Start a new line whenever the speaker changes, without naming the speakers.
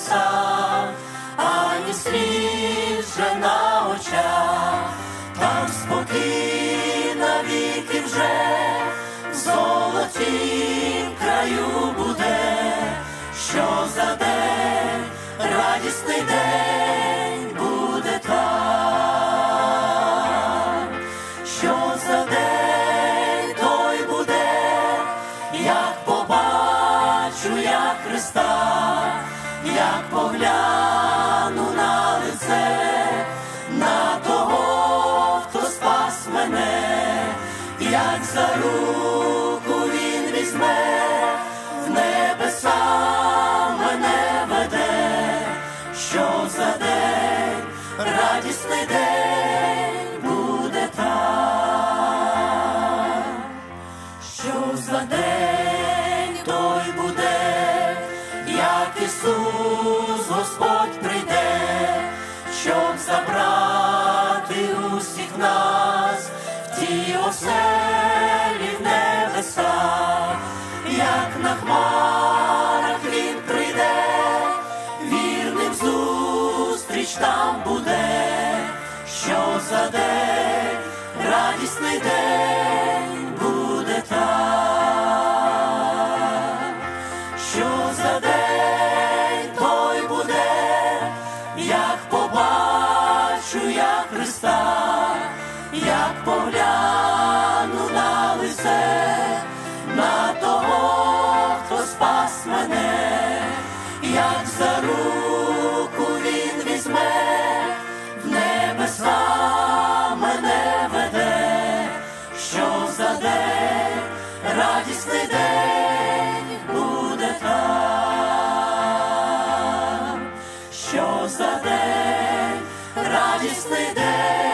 небеса, ані слів вже на очах, там спокійна віки вже в золотім краю буде, що за день радісний день буде там, що за день той буде, як побачу я Христа як погляну на лице, на того, хто спас мене, як за руку він візьме, в небеса мене веде, що за день, радісний день буде там, що за день Ісус Господь прийде, щоб забрати усіх нас в ті оселі в небеса, як на хмарах він прийде, вірним зустріч там буде, що за день, радісний день побачу я Христа, як погляну на лице, на того, хто спас мене, як за руку він візьме, в небеса мене веде, що за день, радісний день буде там, що за день, радісний день.